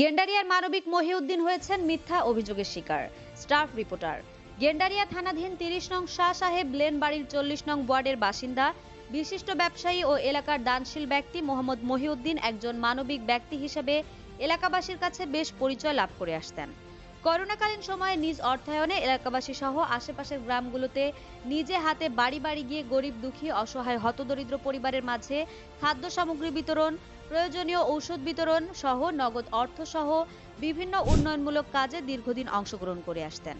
গেন্ডারিয়ার মানবিক মহিউদ্দিন হয়েছেন মিথ্যা অভিযোগের শিকার। স্টাফ রিপোর্টার, গেন্ডারিয়া থানাধীন তিরিশ নং শাহ সাহেব লেন বাড়ির চল্লিশ নং ওয়ার্ডের বাসিন্দা, বিশিষ্ট ব্যবসায়ী ও এলাকার দানশীল ব্যক্তি মোহাম্মদ মহিউদ্দিন একজন মানবিক ব্যক্তি হিসেবে এলাকাবাসীর কাছে বেশ পরিচয় লাভ করে আসতেন। করোনাকালীন সময়ে নিজ অর্থায়নে এলাকাবাসী সহ আশেপাশের গ্রামগুলোতে নিজে হাতে বাড়ি বাড়ি গিয়ে গরিব, দুঃখী, অসহায়, হতদরিদ্র পরিবারের মাঝে খাদ্য সামগ্রী বিতরণ, প্রয়োজনীয় ঔষধ বিতরণ সহ নগদ অর্থ সহ বিভিন্ন উন্নয়নমূলক কাজে দীর্ঘদিন অংশগ্রহণ করে আসতেন।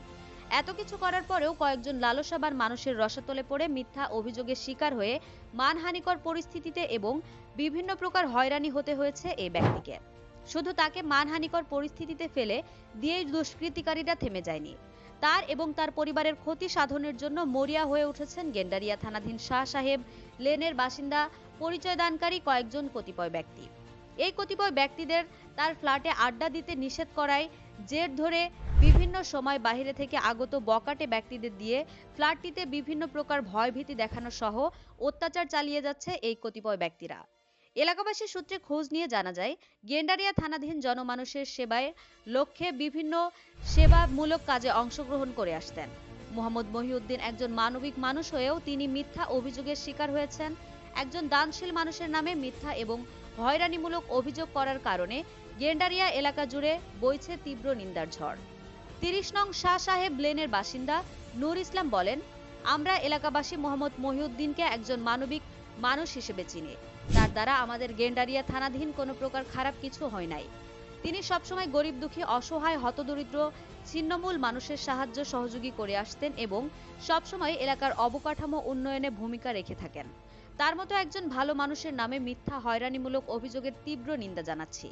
এত কিছু করার পরেও কয়েকজন লালসাবান মানুষের রসাতলে পড়ে মিথ্যা অভিযোগের শিকার হয়ে মানহানিকর পরিস্থিতিতে এবং বিভিন্ন প্রকার হয়রানি হতে হয়েছে এই ব্যক্তিকে। শুধু তাকে মানহানিকর পরিস্থিতিতে ফেলে দিয়েই দুষ্কৃতিকারীরা থেমে যায়নি। তার এবং তার পরিবারের ক্ষতি সাধনের জন্য মরিয়া হয়ে উঠেছেন গেন্ডারিয়া থানাধীন শাহ সাহেব। লেনের বাসিন্দা পরিচয় দানকারী কয়েকজন কতিপয় ব্যক্তি। এই কতিপয় ব্যক্তিদের তার ফ্ল্যাটে আড্ডা দিতে নিষেধ করায় জের ধরে বিভিন্ন সময় বাইরে থেকে আগত বকাটে ব্যক্তিদের দিয়ে ফ্ল্যাটটিতে বিভিন্ন প্রকার ভয়ভীতি দেখানো সহ অত্যাচার চালিয়ে যাচ্ছে এই কতিপয় ব্যক্তিরা। এলাকাবাসীর সূত্রে খোঁজ নিয়ে জানা যায়, গেন্ডারিয়া থানাধীন জনমানুষের সেবায় লক্ষ্যে বিভিন্ন সেবামূলক কাজে অংশগ্রহণ করে আসতেন। মোহাম্মদ মহিউদ্দিন একজন মানবিক মানুষ হয়েও তিনি মিথ্যা অভিযোগের শিকার হয়েছেন। একজন দানশীল মানুষের নামে মিথ্যা এবং হয়রানিমূলক অভিযোগ করার কারণে গেন্ডারিয়া এলাকা জুড়ে বইছে তীব্র নিন্দার ঝড়। তিরিশ নং শাহ সাহেব লেনের বাসিন্দা নূর ইসলাম বলেন, আমরা এলাকাবাসী মোহাম্মদ মহিউদ্দিনকে একজন মানবিক মানুষ হিসেবে চিনি। তার দ্বারা আমাদের গেন্ডারিয়া থানাধীন কোনো প্রকার খারাপ কিছু হয় নাই। তিনি সবসময় গরিব দুঃখী, অসহায়, হতদরিদ্র, ছিন্নমূল মানুষের সাহায্য সহযোগী করে আসতেন এবং সবসময় এলাকার অবকাঠামো উন্নয়নে ভূমিকা রেখে থাকেন। তার মতো একজন ভালো মানুষের নামে মিথ্যা হয়রানিমূলক অভিযোগের তীব্র নিন্দা জানাচ্ছি।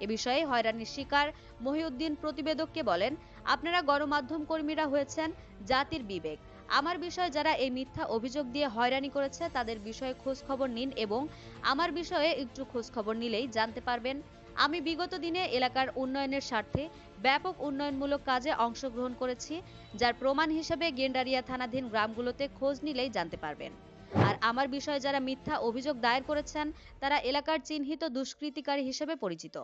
এ বিষয়ে হয়রানির শিকার মহিউদ্দিন প্রতিবেদককে বলেন, আপনারা গণমাধ্যম কর্মীরা হয়েছেন, জাতির বিবেক। আমার বিষয়ে যারা এই মিথ্যা অভিযোগ দিয়ে হয়রানি করেছে, তাদের বিষয়ে খোঁজ খবর নিন এবং আমার বিষয়ে একটু খোঁজ খবর নিলেই জানতে পারবেন। আমি বিগত দিনে এলাকার উন্নয়নের স্বার্থে ব্যাপক উন্নয়নমূলক কাজে অংশগ্রহণ করেছি, যার প্রমাণ হিসেবে গেন্ডারিয়া থানাধীন গ্রামগুলোতে খোঁজ নিলেই জানতে পারবেন। আর আমার বিষয়ে যারা মিথ্যা অভিযোগ দায়ের করেছেন, তারা এলাকার চিহ্নিত দুষ্কৃতিকারী হিসেবে পরিচিত।